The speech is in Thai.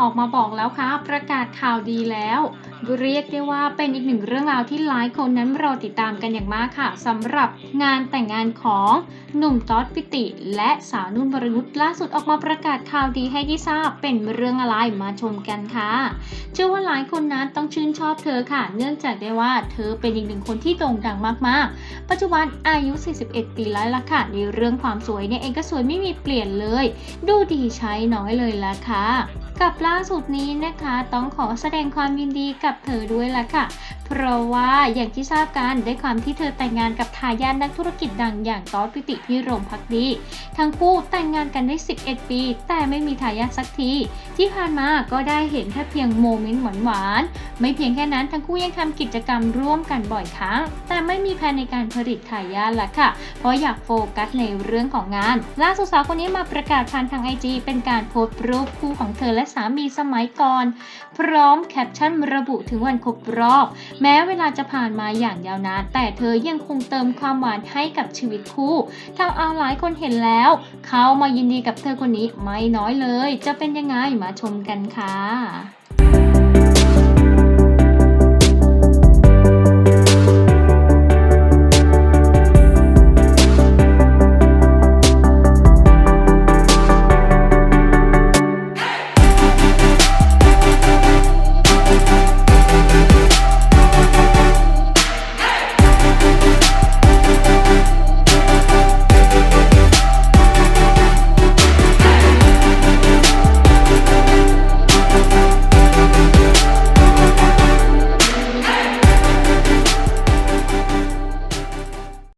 ออกมาบอกแล้วค่ะประกาศข่าวดีแล้ว เรียกได้ว่าเป็นอีกหนึ่งเรื่องราวที่หลายคนนั้นรอติดตามกันอย่างมากค่ะสำหรับงานแต่งงานของหนุ่มต๊อดปิติ และสาวนุ่นวรนุชล่าสุดออกมาประกาศข่าวดีให้ได้ทราบเป็นเรื่องอะไรมาชมกันค่ะเชื่อว่าหลายคนนั้นต้องชื่นชอบเธอค่ะ เนื่องจากได้ว่าเธอเป็นอีกหนึ่งคนที่โด่งดังมากๆ ปัจจุบันอายุ 41 ปีแล้วล่ะค่ะในเรื่องความสวยเนี่ยเองก็สวยไม่มีเปลี่ยนเลย ดูดีใช้น้อยเลยล่ะค่ะ กับล่าสุดนี้นะคะ ต้องขอแสดงความยินดีกับเธอด้วยละค่ะ เพราะว่าอย่างที่ทราบกันด้วยความที่เธอแต่งงานกับทายาทนักธุรกิจดังอย่างต๊อดปิติพิรมพักดี ทั้งคู่แต่งงานกันได้ 11 ปี แต่ไม่มีทายาทสักที ที่ผ่านมาก็ได้เห็นแค่เพียงโมเมนต์หวานๆไม่เพียงแค่นั้นทั้งคู่ยังทำกิจกรรมร่วมกันบ่อยครั้ง แต่ไม่มีแผนในการผลิตทายาทละค่ะ เพราะอยากโฟกัสในเรื่องของงาน ล่าสุดสาวคนนี้มาประกาศผ่านทางไอจีเป็นการโพสต์รูปคู่ของเธอและสามีสมัยก่อน พร้อมแคปชั่นระบุถึงวันครบรอบ แม้เวลาจะผ่านมาอย่างยาวนาน แต่เธอยังคงเติมความหวานให้กับชีวิตคู่ทำเอาหลายคนเห็นแล้ว เขามายินดีกับเธอคนนี้ไม่น้อยเลย จะเป็นยังไงมาชมกันค่ะ